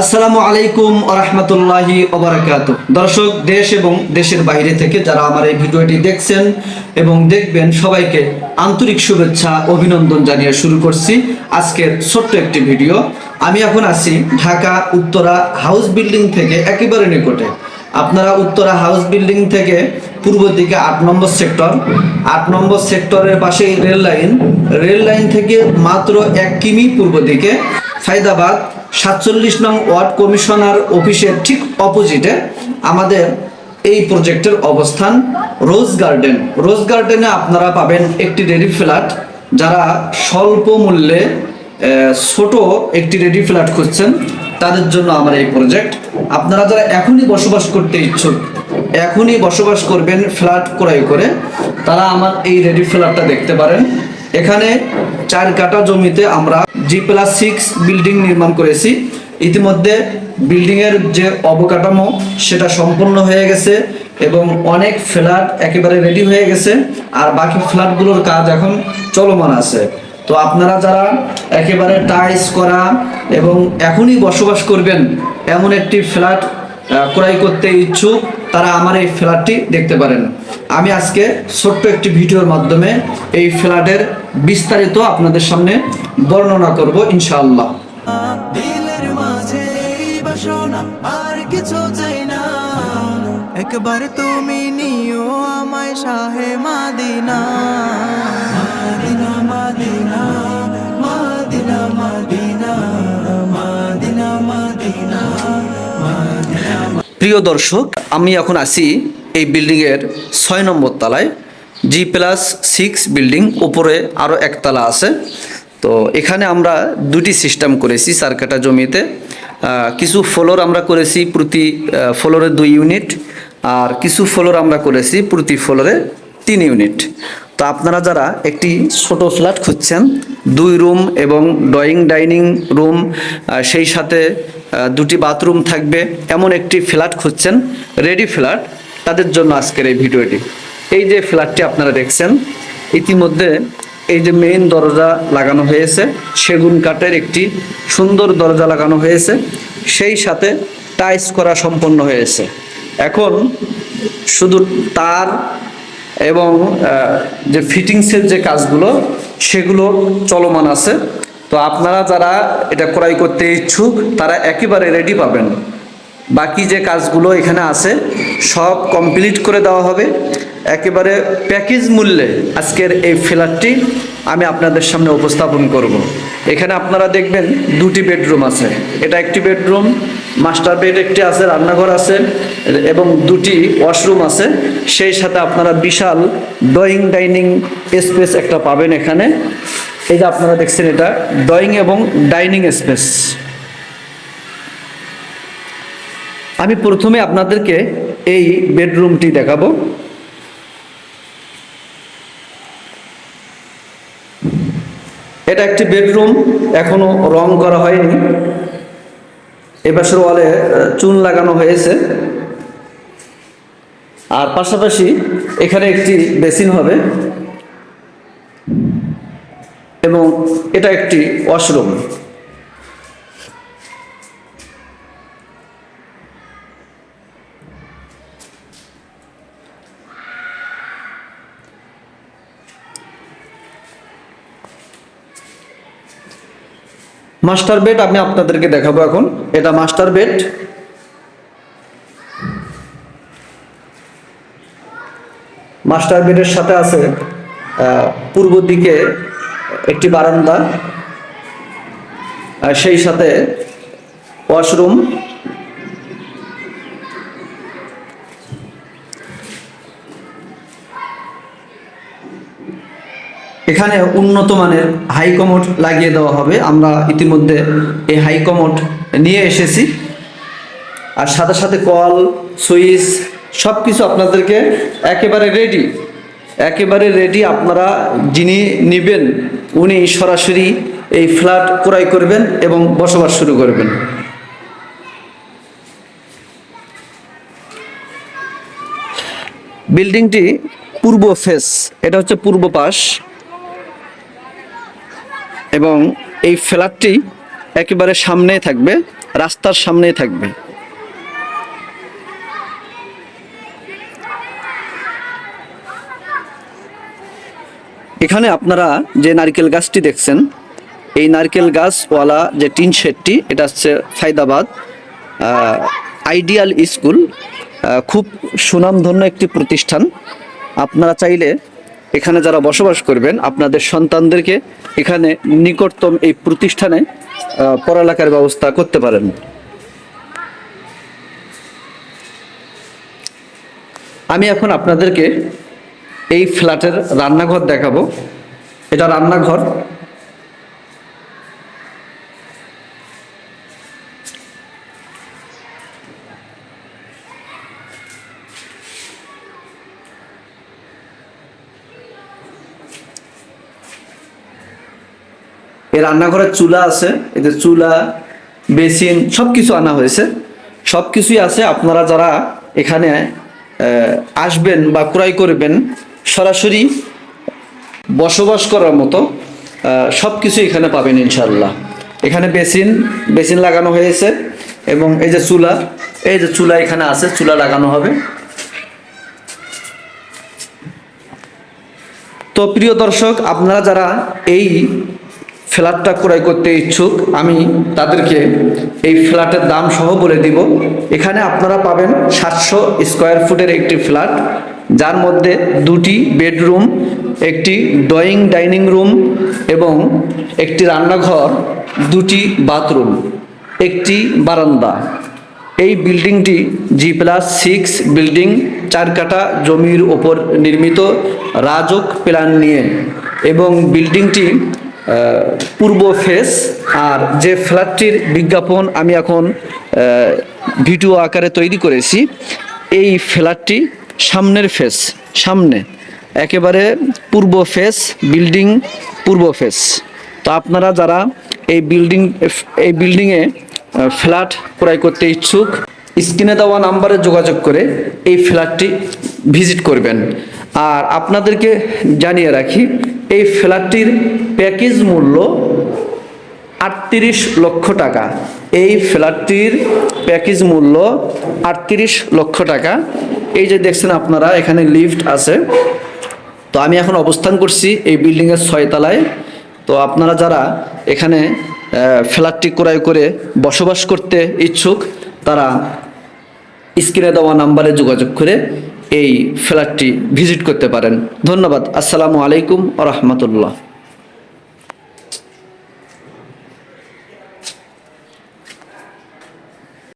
আসসালামু আলাইকুম রহমতুল্লাহি ওবরাকাত দর্শক, দেশ এবং দেশের বাইরে থেকে যারা আমার এই ভিডিওটি দেখছেন এবং দেখবেন, সবাইকে আন্তরিক শুভেচ্ছা, অভিনন্দন জানিয়ে শুরু করছি আজকের ছোট্ট একটি ভিডিও। আমি এখন আছি ঢাকা উত্তরা হাউস বিল্ডিং থেকে একেবারে নিকটে। আপনারা উত্তরা হাউস বিল্ডিং থেকে পূর্ব দিকে আট নম্বর সেক্টর, আট নম্বর সেক্টরের পাশেই রেল লাইন। রেল লাইন থেকে মাত্র এক কিমি পূর্ব দিকে। ফায়দাবাদ সাতচল্লিশ নং ওয়ার্ড কমিশনার অফিসের ঠিক অপোজিটে আমাদের এই প্রজেক্টের অবস্থান, রোজ গার্ডেন। রোজ গার্ডেনে আপনারা পাবেন একটি রেডি ফ্ল্যাট, যারা স্বল্প মূল্যে ছোট একটি রেডি ফ্ল্যাট খুঁজছেন, তাদের জন্য আমার এই প্রজেক্ট। আপনারা যারা এখনই বসবাস করতে ইচ্ছুক, এখনই বসবাস করবেন ফ্ল্যাট ক্রয় করে, তারা আমার এই রেডি ফ্ল্যাটটা দেখতে পারেন। এখানে চার কাটা জমিতে আমরা জি প্লাস সিক্স বিল্ডিং নির্মাণ করেছি। ইতিমধ্যে বিল্ডিং এর যে অবকাঠামো, সেটা সম্পূর্ণ হয়ে গেছে এবং অনেক ফ্ল্যাট একেবারে রেডি হয়ে গেছে। আর বাকি ফ্ল্যাটগুলোর কাজ এখন চলমান আছে। তো আপনারা যারা একেবারে টাইস করা এবং এখনই বসবাস করবেন, এমন একটি ফ্ল্যাট ক্রয় করতে ইচ্ছুক তারা আমার এই ফ্ল্যাটটি দেখতে পারেন। আমি আজকে ছোট্ট একটি ভিডিওর মাধ্যমে এই ফ্ল্যাটের বিস্তারিত আপনাদের সামনে বর্ণনা করব, ইনশাআল্লাহ। একবার তুমি নিও আমায় শাহে মাদিনা। মাদিনা মাদিনা মাদিনা মাদিনা মাদিনা মাদিনা মাদিনা প্রিয় দর্শক, আমি এখন আসি এই বিল্ডিংয়ের ছয় নম্বর তলায়। জি প্লাস সিক্স বিল্ডিং, উপরে আরও একতলা আছে। তো এখানে আমরা দুটি সিস্টেম করেছি সার্কাটা জমিতে। কিছু ফ্লোর আমরা করেছি প্রতি ফ্লোরে দুই ইউনিট আর কিছু ফ্লোর আমরা করেছি প্রতি ফ্লোরে তিন ইউনিট তো আপনারা যারা একটি ছোট ফ্ল্যাট খুঁজছেন, দুই রুম এবং ড্রয়িং ডাইনিং রুম সেই সাথে দুটি বাথরুম থাকবে, এমন একটি ফ্ল্যাট খুঁজছেন, রেডি ফ্ল্যাট, তাদের জন্য আজকের এই ভিডিওটি। এই যে ফ্ল্যাটটি আপনারা দেখছেন, ইতিমধ্যে এই যে মেইন দরজা লাগানো হয়েছে, সেগুন কাঠের একটি সুন্দর দরজা লাগানো হয়েছে, সেই সাথে টাইস করা সম্পন্ন হয়েছে। এখন শুধু তার এবং যে ফিটিংসের যে কাজগুলো, সেগুলো চলমান আছে। তো আপনারা যারা এটা ক্রয় করতে ইচ্ছুক, তারা একেবারে রেডি পাবেন। বাকি যে কাজগুলো এখানে আছে, সব কমপ্লিট করে দেওয়া হবে। একেবারে প্যাকেজ মূল্যে আজকের এই ফ্ল্যাটটি আমি আপনাদের সামনে উপস্থাপন করব। এখানে আপনারা দেখবেন দুটি বেডরুম আছে। এটা একটি বেডরুম মাস্টার বেড একটি আছে, রান্নাঘর আছে, এবং দুটি ওয়াশরুম আছে। সেই সাথে আপনারা বিশাল ড্রয়িং ডাইনিং স্পেস একটা পাবেন এখানে। এই যে আপনারা দেখছেন এটা ডয়িং এবং ডাইনিং স্পেস। আমি প্রথমে আপনাদেরকে এই বেডরুমটি দেখাবো। এটা একটি বেডরুম, এখনও রং করা হয়নি। এপাশের ওয়ালে চুন লাগানো হয়েছে। আর পাশাপাশি এখানে একটি বেসিন হবে এবং এটা একটি ওয়াশরুম। মাস্টার বেড আমি আপনাদেরকে দেখাবো এখন। এটা মাস্টার বেড। মাস্টার বেডের সাথে আছে পূর্ব দিকে একটি বারান্দা সেই সাথে ওয়াশরুম। এখানে উন্নত মানের হাই কমোড লাগিয়ে দেওয়া হবে। আমরা ইতিমধ্যে এই হাই কমোড নিয়ে এসেছি। আর সাথে সাথে কল, সুইচ সব কিছু আপনাদেরকে একেবারে রেডি একেবারে রেডি আপনারা যিনি নেবেন, উনি সরাসরি এই ফ্ল্যাট ক্রয় করবেন এবং বসবাস শুরু করবেন। বিল্ডিংটি পূর্ব ফেস এটা হচ্ছে পূর্ব পাশ। এবং এই ফ্ল্যাটটি একেবারে সামনেই থাকবে, রাস্তার সামনেই থাকবে। এখানে আপনারা যে নারকেল গাছটি দেখছেন, এই নারকেল গাছওয়ালা যে টিন শেডটি, এটা হচ্ছে ফায়দাবাদ আইডিয়াল স্কুল খুব সুনামধন্য একটি প্রতিষ্ঠান। আপনারা চাইলে এখানে যারা বসবাস করবেন, আপনাদের সন্তানদেরকে এখানে নিকটতম এই প্রতিষ্ঠানে পড়ালেখার ব্যবস্থা করতে পারেন। আমি এখন আপনাদেরকে এই ফ্ল্যাটের রান্নাঘর দেখাবো। এটা রান্নাঘর এই রান্নাঘরের চুলা আছে এতে চুলা, বেসিন সব কিছু আনা হয়েছে। সব কিছুই আছে, আপনারা যারা এখানে আসবেন বা ক্রয় করবেন, সরাসরি বসবাস করার মতো সব কিছু এখানে পাবেন ইনশাল্লাহ এখানে বেসিন বেসিন লাগানো হয়েছে এবং এই যে চুলা, এই যে চুলা এখানে আছে, চুলা লাগানো হবে। তো প্রিয় দর্শক, আপনারা যারা এই ফ্ল্যাটটা ক্রয় করতে ইচ্ছুক, আমি তাদেরকে এই ফ্ল্যাটের দাম সহ বলে দিব। এখানে আপনারা পাবেন সাতশো স্কোয়ার ফুটের একটি ফ্ল্যাট, যার মধ্যে দুটি বেডরুম, একটি ড্রয়িং ডাইনিং রুম এবং একটি রান্নাঘর, দুটি বাথরুম, একটি বারান্দা। এই বিল্ডিংটি জি প্লাস সিক্স বিল্ডিং, চার কাঠা জমির ওপর নির্মিত রাজক প্ল্যান নিয়ে। এবং বিল্ডিংটি পূর্ব ফেস আর যে ফ্ল্যাটটির বিজ্ঞাপন আমি এখন ভিডিও আকারে তৈরি করেছি, এই ফ্ল্যাটটি সামনের ফেস, সামনে, একেবারে পূর্ব ফেস, বিল্ডিং পূর্ব ফেস। তো আপনারা যারা এই বিল্ডিং, এই বিল্ডিংয়ে ফ্ল্যাট ক্রয় করতে ইচ্ছুক, স্ক্রিনে দেওয়া নাম্বারে যোগাযোগ করে এই ফ্ল্যাটটি ভিজিট করবেন। আর আপনাদেরকে জানিয়ে রাখি এই ফ্ল্যাটটির প্যাকেজ মূল্য আটত্রিশ লক্ষ টাকা। এই ফ্ল্যাটটির প্যাকেজ মূল্য আটত্রিশ লক্ষ টাকা। এই যে দেখছেন আপনারা, এখানে লিফট আছে। তো আমি এখন অবস্থান করছি এই বিল্ডিংয়ের ছয়তলায়। তো আপনারা যারা এখানে ফ্ল্যাটটি ক্রয় করে বসবাস করতে ইচ্ছুক, তারা স্ক্রিনে দেওয়া নাম্বারে যোগাযোগ করে এই ফ্ল্যাটটি ভিজিট করতে পারেন। ধন্যবাদ। আসসালামু আলাইকুম আ রহমতুল্লাহ।